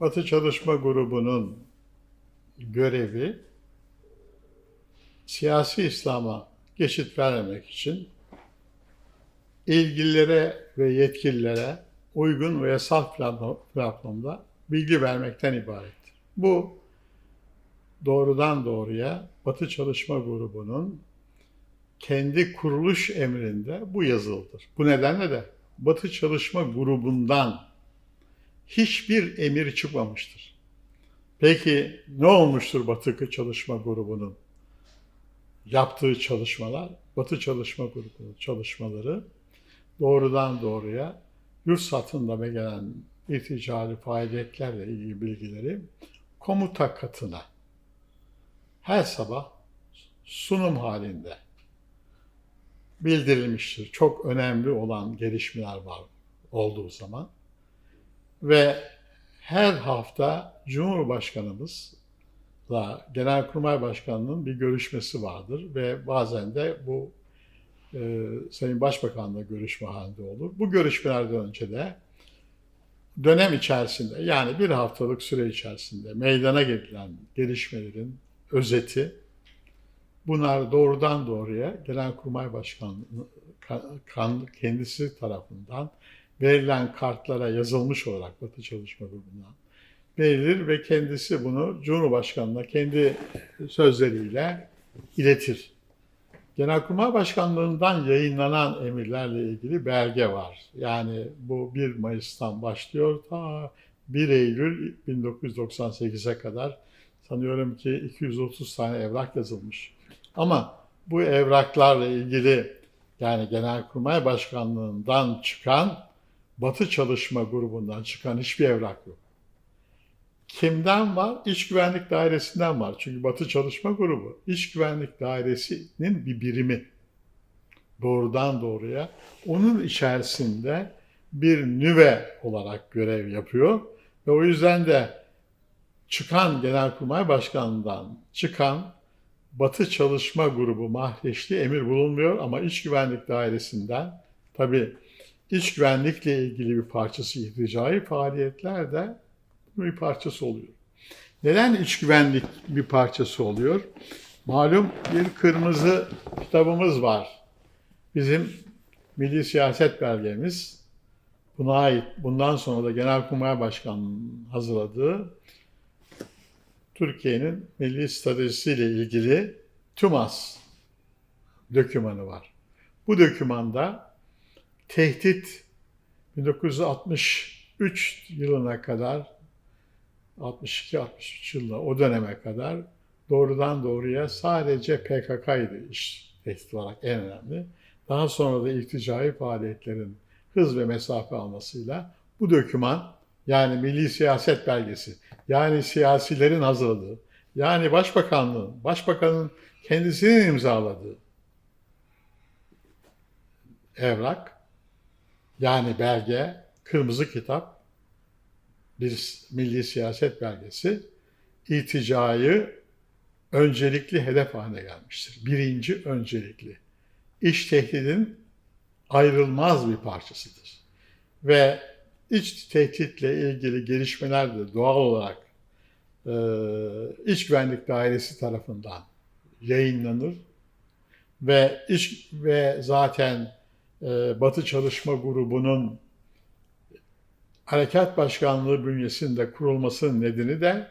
Batı Çalışma Grubu'nun görevi siyasi İslam'a geçit vermemek için ilgililere ve yetkililere uygun ve yasal platform- platformda bilgi vermekten ibarettir. Bu doğrudan doğruya Batı Çalışma Grubu'nun kendi kuruluş emrinde bu yazılıdır. Bu nedenle de Batı Çalışma Grubu'ndan hiçbir emir çıkmamıştır. Peki ne olmuştur Batı Çalışma Grubu'nun yaptığı çalışmalar? Batı Çalışma Grubu'nun çalışmaları doğrudan doğruya yurt satında ve gelen irticali faaliyetlerle ilgili bilgileri komuta katına her sabah sunum halinde bildirilmiştir. Çok önemli olan gelişmeler var olduğu zaman ve her hafta Cumhurbaşkanımızla Genelkurmay Başkanı'nın bir görüşmesi vardır ve bazen de bu e, Sayın Başbakan'la görüşme halinde olur. Bu görüşmelerden önce de dönem içerisinde yani bir haftalık süre içerisinde meydana gelen gelişmelerin özeti bunlar doğrudan doğruya Genelkurmay Başkanı kan- kendisi tarafından verilen kartlara yazılmış olarak Batı Çalışma Grubu'ndan verilir ve kendisi bunu Cumhurbaşkanı'na kendi sözleriyle iletir. Genelkurmay Başkanlığı'ndan yayınlanan emirlerle ilgili belge var. Yani bu 1 Mayıs'tan başlıyor ta 1 Eylül 1998'e kadar sanıyorum ki 230 tane evrak yazılmış. Ama bu evraklarla ilgili yani Genelkurmay Başkanlığı'ndan çıkan Batı Çalışma Grubu'ndan çıkan hiçbir evrak yok. Kimden var? İç Güvenlik Dairesi'nden var. Çünkü Batı Çalışma Grubu İç Güvenlik Dairesi'nin bir birimi. Doğrudan doğruya. Onun içerisinde bir nüve olarak görev yapıyor. Ve o yüzden de çıkan Genelkurmay Başkanı'ndan çıkan Batı Çalışma Grubu mahreçli emir bulunmuyor ama İç Güvenlik Dairesi'nden tabii iç güvenlikle ilgili bir parçası irticai faaliyetler de bir parçası oluyor. Neden iç güvenlik bir parçası oluyor? Malum bir kırmızı kitabımız var. Bizim Milli Siyaset Belgemiz. Buna ait bundan sonra da Genelkurmay Başkanı'nın hazırladığı Türkiye'nin milli stratejisiyle ilgili TÜMAS dokümanı var. Bu dokümanda tehdit 1963 yılına kadar 62-63 yılına o döneme kadar doğrudan doğruya sadece PKK'ydı iş tehdit olarak en önemli. Daha sonra da irticai faaliyetlerin hız ve mesafe almasıyla bu doküman yani Milli Siyaset Belgesi yani siyasilerin hazırladığı yani Başbakanlığın, Başbakanın kendisinin imzaladığı evrak yani belge, kırmızı kitap, bir milli siyaset belgesi irticayı öncelikli hedef haline gelmiştir. Birinci öncelikli. İş tehdidin ayrılmaz bir parçasıdır. Ve iç tehditle ilgili gelişmeler de doğal olarak e, İç Güvenlik Dairesi tarafından yayınlanır ve iş ve zaten e, Batı Çalışma Grubu'nun Harekat Başkanlığı bünyesinde kurulmasının nedeni de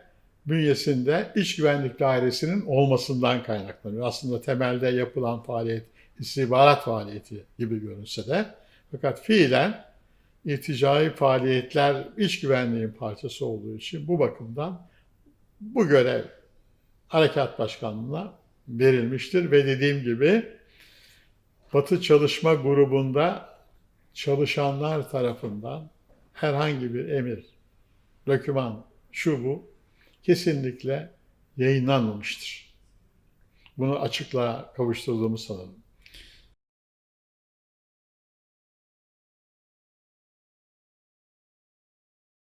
bünyesinde İç Güvenlik Dairesi'nin olmasından kaynaklanıyor. Aslında temelde yapılan faaliyet istihbarat faaliyeti gibi görünse de fakat fiilen irticai faaliyetler iç güvenliğin parçası olduğu için bu bakımdan bu görev Harekat Başkanlığı'na verilmiştir ve dediğim gibi Batı Çalışma Grubu'nda çalışanlar tarafından herhangi bir emir, doküman, şu bu kesinlikle yayınlanmamıştır. Bunu açıklığa kavuşturduğumu sanırım.